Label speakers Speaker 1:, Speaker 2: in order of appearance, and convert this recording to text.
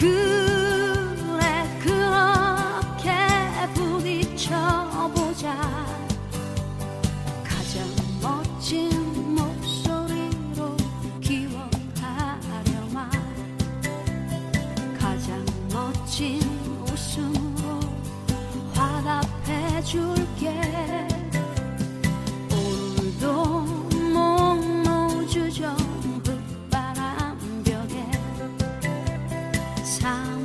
Speaker 1: 그래 그렇게 부딪혀보자. 가장 멋진 목소리로 기원하려마. 가장 멋진 town.